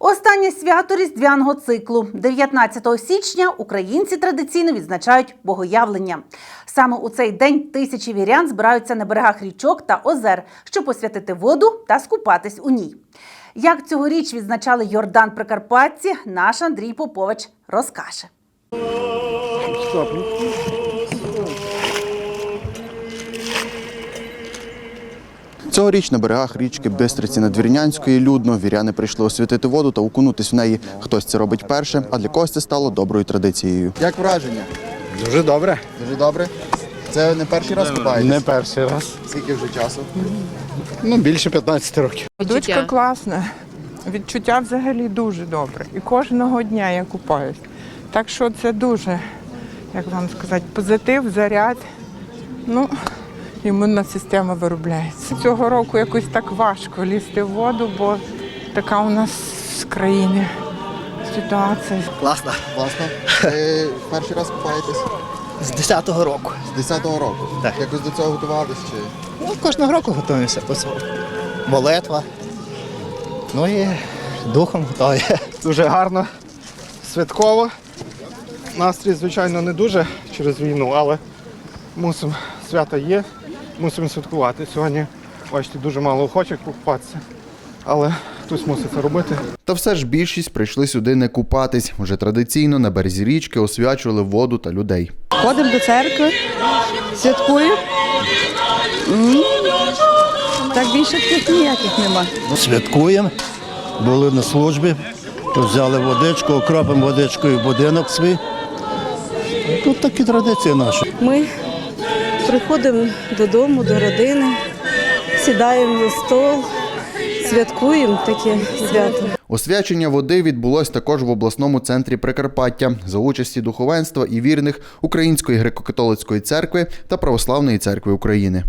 Останнє свято різдвяного циклу 19 січня українці традиційно відзначають богоявлення. Саме у цей день тисячі вірян збираються на берегах річок та озер, щоб посвятити воду та скупатись у ній. Як цьогоріч відзначали Йордан Прикарпатці, наш Андрій Попович розкаже. Цьогоріч на берегах річки Бистриці Надвірнянської людно віряни прийшли освятити воду та окунутись в неї. Хтось це робить перше, а для когось це стало доброю традицією. Як враження? Дуже добре. Дуже добре. Це не перший раз купаєтесь? Не перший раз. Скільки вже часу? Ну, більше 15 років. Дочка класна. Відчуття взагалі дуже добре. І кожного дня я купаюсь. Так що це дуже, як вам сказати, позитив, заряд. Ну, імунна система виробляється. Цього року якось так важко лізти в воду, бо така у нас з країни ситуація. Класно. Класно. Ви перший раз купаєтесь? З 10-го року. З 10-го року. Так. Якось до цього готувались чи? Ну, кожного року готуємося. по цьому. Молитва. Ну і духом готові. Дуже гарно, святково. Настрій, звичайно, не дуже через війну, але мусимо, свята є, мусимо святкувати. Сьогодні, бачите, дуже мало охочих покупатися, але хтось мусить це робити. Та все ж більшість прийшли сюди не купатись. Уже традиційно на березі річки освячували воду та людей. Ходимо до церкви, святкуємо. Так більше таких ніяких нема. Святкуємо, були на службі, то взяли водичку, окропимо водичкою будинок свій. Тут такі традиції наші. Ми приходимо додому, до родини, сідаємо за стол, святкуємо таке свято. Освячення води відбулось також в обласному центрі Прикарпаття за участі духовенства і вірних Української греко-католицької церкви та Православної церкви України.